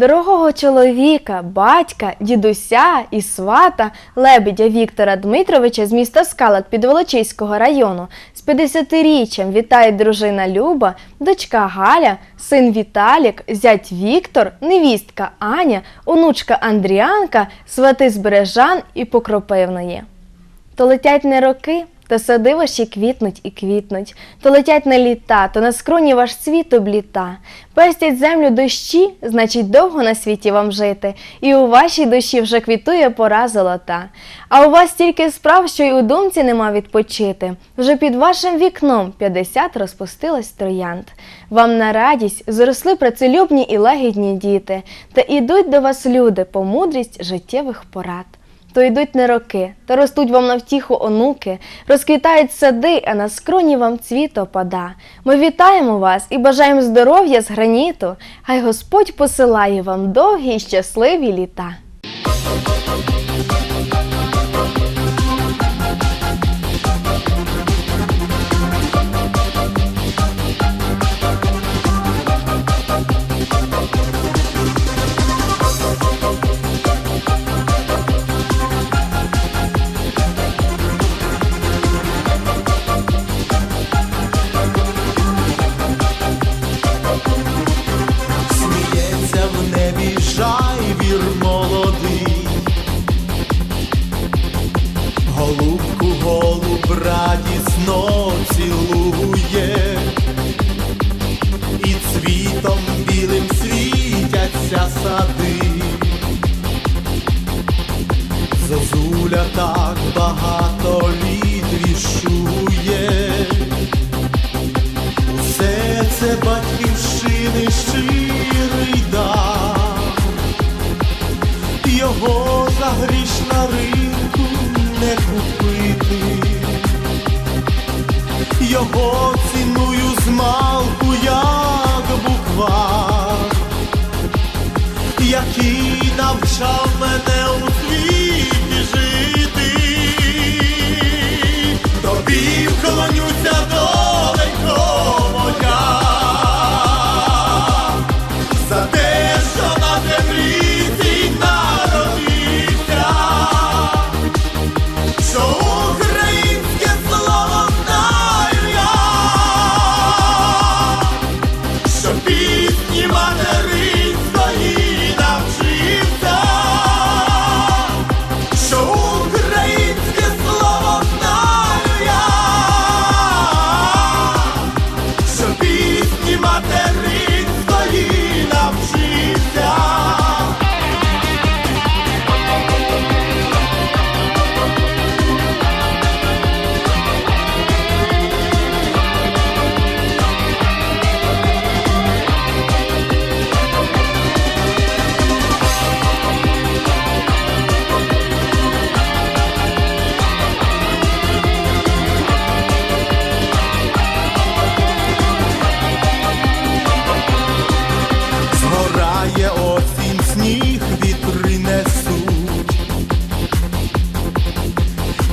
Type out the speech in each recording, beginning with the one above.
Дорогого чоловіка, батька, дідуся і свата лебедя Віктора Дмитровича з міста Скалат Підволочиського району з 50-річчям вітають дружина Люба, дочка Галя, син Віталік, зять Віктор, невістка Аня, онучка Андріанка, свати Бережан і Покропивної. То летять не роки, то сади ваші квітнуть і квітнуть, то летять не літа, то на скроні ваш світ обліта. Пестять землю дощі, значить довго на світі вам жити, і у вашій душі вже квітує пора золота. А у вас стільки справ, що й у думці нема відпочити. Вже під вашим вікном 50 розпустилось троянд. Вам на радість зросли працелюбні і лагідні діти, та ідуть до вас люди по мудрість життєвих порад. То йдуть не роки, то ростуть вам на втіху онуки, розквітають сади, а на скроні вам цвіт опада. Ми вітаємо вас і бажаємо здоров'я з граніту, хай Господь посилає вам довгі й щасливі літа. şam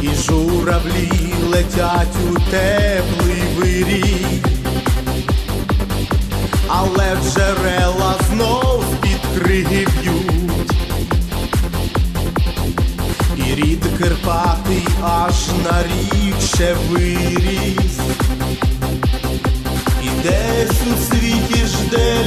і журавлі летять у теплий вирій, але джерела знов під криги б'ють, і рід Кирпатий аж на рік ще виріс. І десь у світі жде